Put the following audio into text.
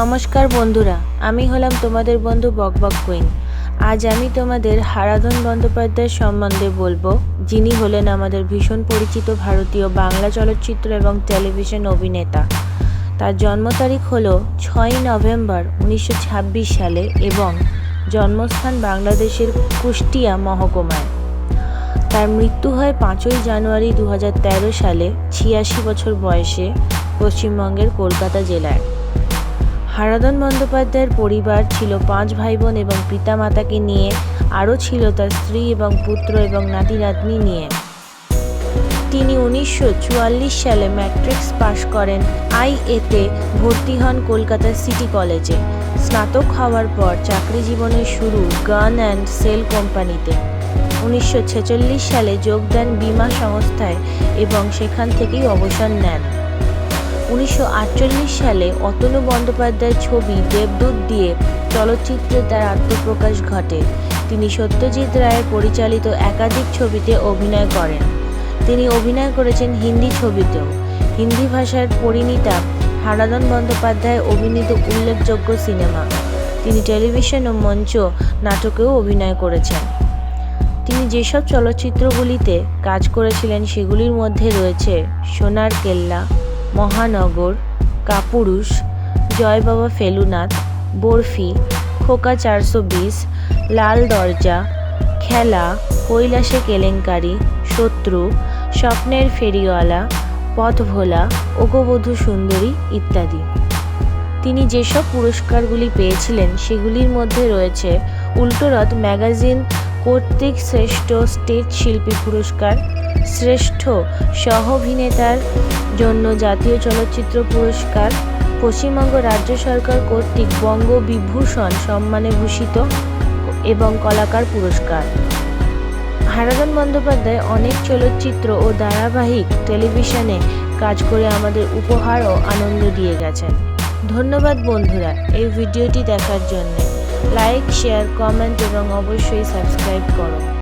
নমস্কার বন্ধুরা, আমি হলাম তোমাদের বন্ধু বকবক কুইন। আজ আমি তোমাদের হারাধন বন্দ্যোপাধ্যায়ের সম্বন্ধে বলব, যিনি হলেন আমাদের ভীষণ পরিচিত ভারতীয় বাংলা চলচ্চিত্র এবং টেলিভিশন অভিনেতা। তার জন্ম তারিখ হলো ছয়ই নভেম্বর উনিশশো ছাব্বিশ সালে এবং জন্মস্থান বাংলাদেশের কুষ্টিয়া মহকুমায়। তার মৃত্যু হয় পাঁচই জানুয়ারি দু হাজার তেরো সালে, ছিয়াশি বছর বয়সে পশ্চিমবঙ্গের কলকাতা জেলায়। হারাধন বন্দ্যোপাধ্যায়ের পরিবার ছিল পাঁচ ভাই বোন এবং পিতামাতাকে নিয়ে, আরও ছিল তার স্ত্রী এবং পুত্র এবং নাতি নাতনি নিয়ে। তিনি উনিশশো চুয়াল্লিশ সালে ম্যাট্রিক্স পাশ করেন আইএতে ভর্তি হন কলকাতার সিটি কলেজে। স্নাতক হওয়ার পর চাকরি জীবনের শুরু গান অ্যান্ড সেল কোম্পানিতে। উনিশশো ছেচল্লিশ সালে যোগ দেন বিমা সংস্থায় এবং সেখান থেকেই অবসর নেন। উনিশশো আটচল্লিশ সালে অতনু বন্দ্যোপাধ্যায়ের ছবি দেবদূত দিয়ে চলচ্চিত্রে তার আত্মপ্রকাশ ঘটে। তিনি সত্যজিৎ রায়ের পরিচালিত একাধিক ছবিতে অভিনয় করেন। তিনি অভিনয় করেছেন হিন্দি ছবিতেও। হিন্দি ভাষার পরিণীতা হারাধন বন্দ্যোপাধ্যায় অভিনীত উল্লেখযোগ্য সিনেমা। তিনি টেলিভিশন ও মঞ্চ নাটকেও অভিনয় করেছেন। তিনি যেসব চলচ্চিত্রগুলিতে কাজ করেছিলেন সেগুলির মধ্যে রয়েছে সোনার কেল্লা মহানগর, কাপুরুষ জয় বাবা ফেলুনাথ, বরফি, খোকা চারশো বিশ, লাল দরজা, খেলা, কৈলাসে কেলেঙ্কারি, শত্রু, স্বপ্নের ফেরিওয়ালা পথ ভোলা ওগবধূ সুন্দরী ইত্যাদি। তিনি যেসব পুরস্কারগুলি পেয়েছিলেন, সেগুলির মধ্যে রয়েছে উল্টোরথ ম্যাগাজিন কর্তৃক শ্রেষ্ঠ স্টেজ শিল্পী পুরস্কার শ্রেষ্ঠ সহ অভিনেতার জন্য জাতীয় চলচ্চিত্র পুরস্কার পশ্চিমবঙ্গ রাজ্য সরকার কর্তৃক বঙ্গ বিভূষণ সম্মানে ভূষিত এবং কলাকার পুরস্কার। হারাধন বন্দ্যোপাধ্যায় অনেক চলচ্চিত্র ও ধারাবাহিক টেলিভিশনে কাজ করে আমাদের উপহার ও আনন্দ দিয়ে গেছেন। ধন্যবাদ বন্ধুরা এই ভিডিওটি দেখার জন্য। লাইক, শেয়ার, কমেন্ট এবং অবশ্যই সাবস্ক্রাইব করো।